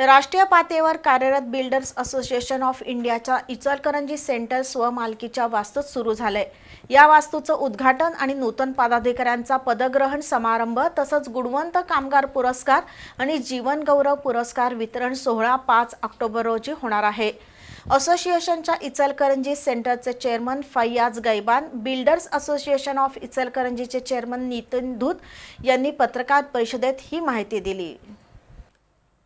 राष्ट्रीय पातळीवर कार्यरत बिल्डर्स असोसिएशन ऑफ इंडियाच्या इचलकरंजी सेंटर स्वमालकीच्या वास्तूत सुरू झालंय. या वास्तूचं उद्घाटन आणि नूतन पदाधिकाऱ्यांचा पदग्रहण समारंभ तसंच गुणवंत कामगार पुरस्कार आणि जीवनगौरव पुरस्कार वितरण सोहळा पाच ऑक्टोबर रोजी होणार आहे. असोसिएशनच्या इचलकरंजी सेंटरचे chairman Faiyaz Gaiban builders association of इचलकरंजीचे chairman Nitin Dhoot यांनी पत्रकार परिषदेत ही माहिती दिली.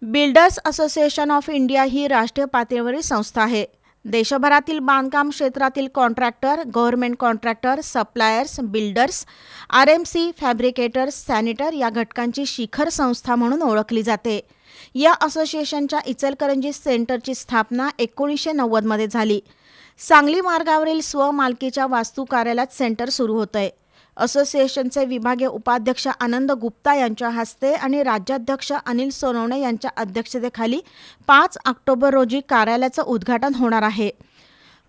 बिल्डर्स असोसिएशन ऑफ इंडिया ही राष्ट्रीय पातळीवरील संस्था आहे. देशभरातील बांधकाम क्षेत्रातील contractor government contractor suppliers builders R M C fabricators सॅनिटर या घटकांची शिखर संस्था म्हणून ओळखली जाते. या असोसिएशनच्या इचलकरंजी सेंटरची स्थापना एकोणीसशे नव्वदमध्ये झाली. सांगली मार्गावरील स्वमालकीच्या वास्तू कार्यालयात सेंटर सुरू होतं आहे असोसिएशनचे विभागीय उपाध्यक्ष आनंद गुप्ता यांच्या हस्ते आणि राज्याध्यक्ष अनिल सोनवणे यांच्या अध्यक्षतेखाली पाच ऑक्टोबर रोजी कार्यालयाचं उद्घाटन होणार आहे.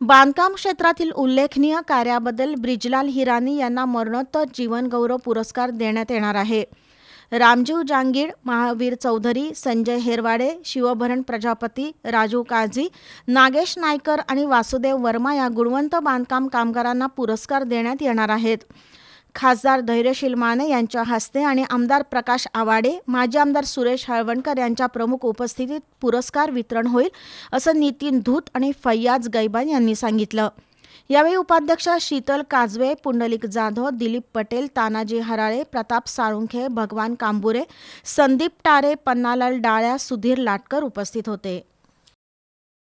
बांधकाम क्षेत्रातील उल्लेखनीय कार्याबद्दल ब्रिजलाल हिरानी यांना मरणोत्तर जीवनगौरव पुरस्कार देण्यात येणार आहे. रामजीव जांगीड महावीर चौधरी संजय हेरवाडे शिवभरण प्रजापती राजू काझी नागेश नायकर आणि वासुदेव वर्मा या गुणवंत बांधकाम कामगारांना पुरस्कार देण्यात येणार आहेत. खासदार धैर्यशील माने यांच्या हस्ते आणि आमदार प्रकाश आवाडे माजी आमदार सुरेश हळवणकर यांच्या प्रमुख उपस्थितीत पुरस्कार वितरण होईल असं नितीन धूत आणि फैयाज गैबान यांनी सांगितलं. यावेळी उपाध्यक्ष शीतल काजवे पुंडलिक जाधव दिलीप पटेल तानाजी हराळे प्रताप साळुंखे भगवान कांबुरे संदीप टारे पन्नालाल डाळ्या सुधीर लाटकर उपस्थित होते.